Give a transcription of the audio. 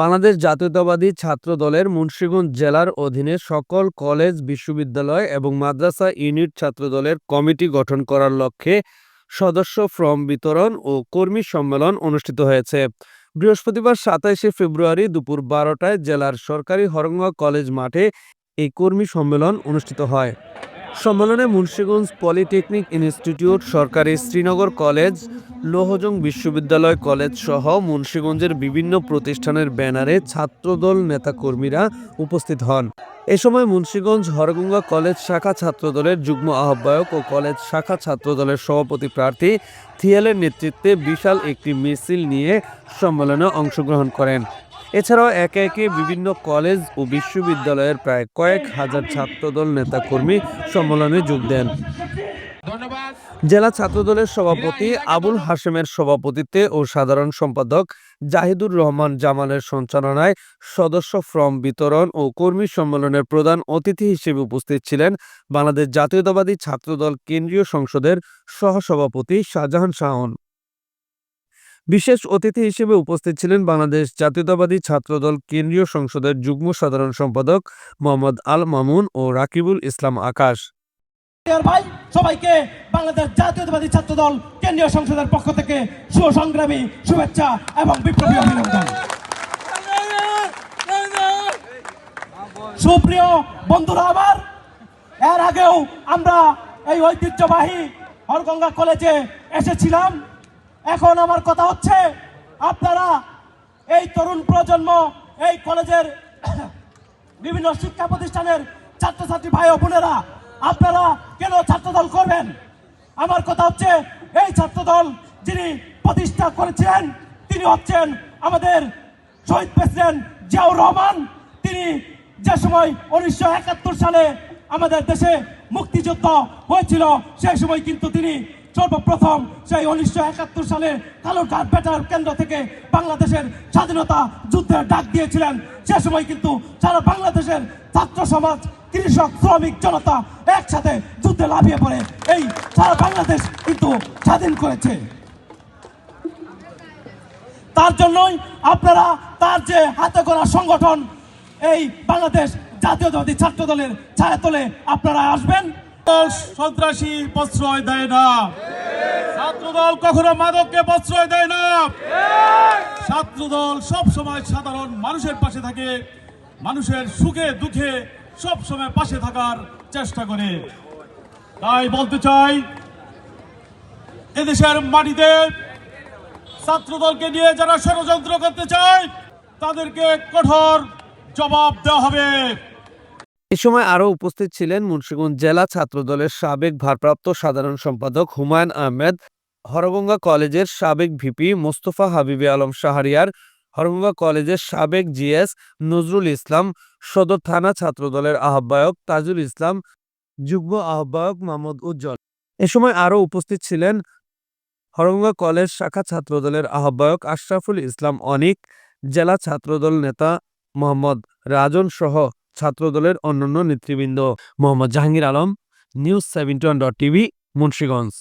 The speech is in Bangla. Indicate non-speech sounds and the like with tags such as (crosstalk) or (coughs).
বাংলাদেশ জাতীয়তাবাদী ছাত্র দলের মুন্সিগঞ্জ জেলার অধীনে সকল কলেজ, বিশ্ববিদ্যালয় এবং মাদ্রাসা ইউনিট ছাত্র দলের কমিটি গঠন করার লক্ষ্যে সদস্য ফর্ম বিতরণ ও কর্মী সম্মেলন অনুষ্ঠিত হয়েছে। বৃহস্পতিবার সাতাইশে ফেব্রুয়ারি দুপুর বারোটায় জেলার সরকারি হরঙ্গা কলেজ মাঠে এই কর্মী সম্মেলন অনুষ্ঠিত হয়। সম্মেলনে মুন্সিগঞ্জ পলিটেকনিক ইনস্টিটিউট, সরকারি শ্রীনগর কলেজ, লোহজং বিশ্ববিদ্যালয় কলেজ সহ মুন্সিগঞ্জের বিভিন্ন প্রতিষ্ঠানের ব্যানারে ছাত্রদল নেতাকর্মীরা উপস্থিত হন। এ সময় মুন্সিগঞ্জ হরগঙ্গা কলেজ শাখা ছাত্রদলের যুগ্ম আহ্বায়ক ও কলেজ শাখা ছাত্রদলের সভাপতি প্রার্থী থিয়ালের নেতৃত্বে বিশাল একটি মিছিল নিয়ে সম্মেলনে অংশগ্রহণ করেন। এছাড়াও একে একে বিভিন্ন কলেজ ও বিশ্ববিদ্যালয়ের প্রায় কয়েক হাজার ছাত্রদল নেতাকর্মী সম্মেলনে যোগ দেন। জেলা ছাত্রদলের সভাপতি আবুল হাশেমের সভাপতিত্বে ও সাধারণ সম্পাদক জাহিদুর রহমান জামালের সঞ্চালনায় সদস্য ফর্ম বিতরণ ও কর্মী সম্মেলনের প্রধান অতিথি হিসেবে উপস্থিত ছিলেন বাংলাদেশ জাতীয়তাবাদী ছাত্রদল কেন্দ্রীয় সংসদের সহসভাপতি শাহজাহান শাহন। বিশেষ অতিথি হিসেবে উপস্থিত ছিলেন বাংলাদেশ জাতীয়তাবাদী ছাত্রদল কেন্দ্রীয় সংসদের যুগ্ম সাধারণ সম্পাদক মোহাম্মদ আল মামুন ও রাকিবুল ইসলাম আকাশ। ভাই, সবাইকে বাংলাদেশ জাতীয়তাবাদী ছাত্র দল কেন্দ্রীয় সংসদের পক্ষ থেকে সুসংগ্রামী শুভেচ্ছা এবং বিপ্লবী অভিনন্দন। সুপ্রিয় বন্ধুরা আমার এর আগেও আমরা এই ঐতিহ্যবাহী হরগঙ্গা কলেজে এসেছিলাম। এখন আমার কথা হচ্ছে, আপনারা এই তরুণ প্রজন্ম, এই কলেজের (coughs) বিভিন্ন শিক্ষা প্রতিষ্ঠানের ছাত্রছাত্রী ভাই বোনেরা, আপনারা কেন ছাত্রদল করবেন? আমার কথা হচ্ছে, এই ছাত্রদল যিনি প্রতিষ্ঠা করেছিলেন, তিনি হচ্ছেন আমাদের শহীদ প্রেসিডেন্ট জিয়াউর রহমান। তিনি যে সময় উনিশশো একাত্তর সালে আমাদের দেশে মুক্তিযুদ্ধ হয়েছিল, সেই সময় কিন্তু তিনি সর্বপ্রথম সেই উনিশশো একাত্তর সালে কালুরঘাট ব্যাটার কেন্দ্র থেকে বাংলাদেশের স্বাধীনতা যুদ্ধের ডাক দিয়েছিলেন। সে সময় কিন্তু সারা বাংলাদেশের ছাত্র সমাজ, কৃষক, শ্রমিক, জনতা একসাথে যুদ্ধে লাফিয়ে পড়ে। এই সারা বাংলাদেশ কিন্তু স্বাধীন করেছে। তার জন্যই আপনারা তার যে হাতে করা সংগঠন, এই বাংলাদেশ জাতীয় জাতীয়তাবাদী ছাত্র দলের ছায়াতলে আপনারা আসবেন। সন্ত্রাসী প্রশ্রয় দেয় না। ছাত্রদল কখনো মাদককে প্রশ্রয় দেয় না। ছাত্রদল সব সময় সাধারণ মানুষের পাশে থাকে, মানুষের সুখে, দুঃখে সব সময় পাশে থাকার চেষ্টা করে। তাই বলতে চাই, এদেশের মাটিতে ছাত্রদলকে নিয়ে যারা ষড়যন্ত্র করতে চায়, তাদেরকে কঠোর জবাব দেওয়া হবে। এ সময় আরও উপস্থিত ছিলেন মুন্সিগঞ্জ জেলা ছাত্রদলের সাবেক ভারপ্রাপ্ত সাধারণ সম্পাদক হুমায়ুন আহমেদ হরগঙ্গা কলেজের সাবেক ভিপি মোস্তফা হাবিবি আলম শাহরিয়ার, হরগঙ্গা কলেজের সাবেক জিএস নজরুল ইসলাম, সদর থানা ছাত্রদলের আহ্বায়ক তাজুল ইসলাম, যুগ্ম আহ্বায়ক মোহাম্মদ উজ্জ্বল। এ সময় আরও উপস্থিত ছিলেন হরগঙ্গা কলেজ শাখা ছাত্রদলের আহ্বায়ক আশরাফুল ইসলাম অনিক, জেলা ছাত্রদল নেতা মোহাম্মদ রাজন সহ ছাত্রদলের অন্যান্য নেতৃবৃন্দ। Mohammad Jahangir Alam, news seventy one dot TV, Munshiganj.